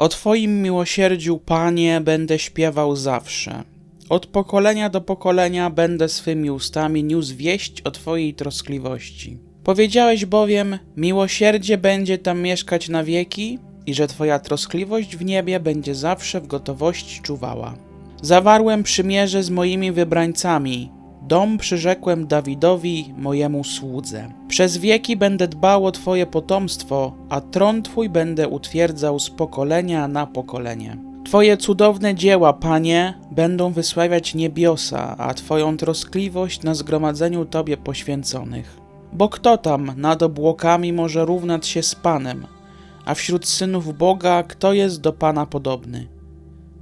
O Twoim miłosierdziu, Panie, będę śpiewał zawsze. Od pokolenia do pokolenia będę swymi ustami niósł wieść o Twojej troskliwości. Powiedziałeś bowiem, miłosierdzie będzie tam mieszkać na wieki i że Twoja troskliwość w niebie będzie zawsze w gotowości czuwała. Zawarłem przymierze z moimi wybrańcami, dom przyrzekłem Dawidowi, mojemu słudze. Przez wieki będę dbał o Twoje potomstwo, a tron Twój będę utwierdzał z pokolenia na pokolenie. Twoje cudowne dzieła, Panie, będą wysławiać niebiosa, a Twoją troskliwość na zgromadzeniu Tobie poświęconych. Bo kto tam nad obłokami może równać się z Panem, a wśród synów Boga kto jest do Pana podobny?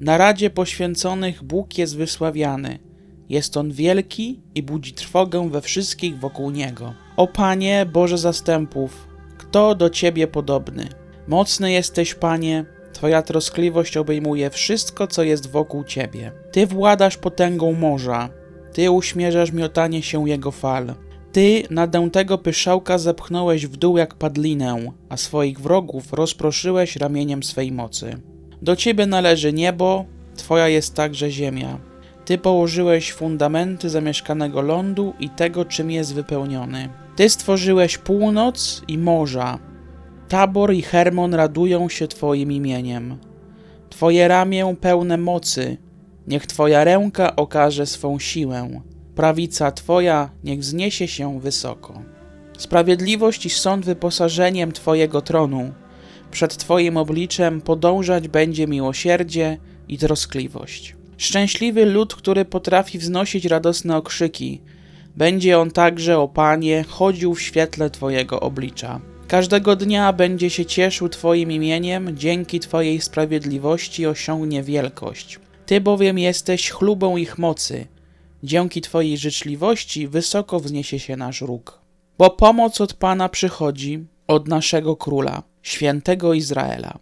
Na radzie poświęconych Bóg jest wysławiany. Jest on wielki i budzi trwogę we wszystkich wokół niego. O Panie, Boże zastępów, kto do Ciebie podobny? Mocny jesteś, Panie, Twoja troskliwość obejmuje wszystko, co jest wokół Ciebie. Ty władasz potęgą morza, Ty uśmierzasz miotanie się jego fal. Ty nadętego pyszałka zepchnąłeś w dół jak padlinę, a swoich wrogów rozproszyłeś ramieniem swej mocy. Do Ciebie należy niebo, Twoja jest także ziemia. Ty położyłeś fundamenty zamieszkanego lądu i tego, czym jest wypełniony. Ty stworzyłeś północ i morza. Tabor i Hermon radują się Twoim imieniem. Twoje ramię pełne mocy, niech Twoja ręka okaże swą siłę. Prawica Twoja niech wzniesie się wysoko. Sprawiedliwość i sąd wyposażeniem Twojego tronu. Przed Twoim obliczem podążać będzie miłosierdzie i troskliwość. Szczęśliwy lud, który potrafi wznosić radosne okrzyki. Będzie on także, o Panie, chodził w świetle Twojego oblicza. Każdego dnia będzie się cieszył Twoim imieniem, dzięki Twojej sprawiedliwości osiągnie wielkość. Ty bowiem jesteś chlubą ich mocy. Dzięki Twojej życzliwości wysoko wzniesie się nasz róg. Bo pomoc od Pana przychodzi, od naszego Króla, świętego Izraela.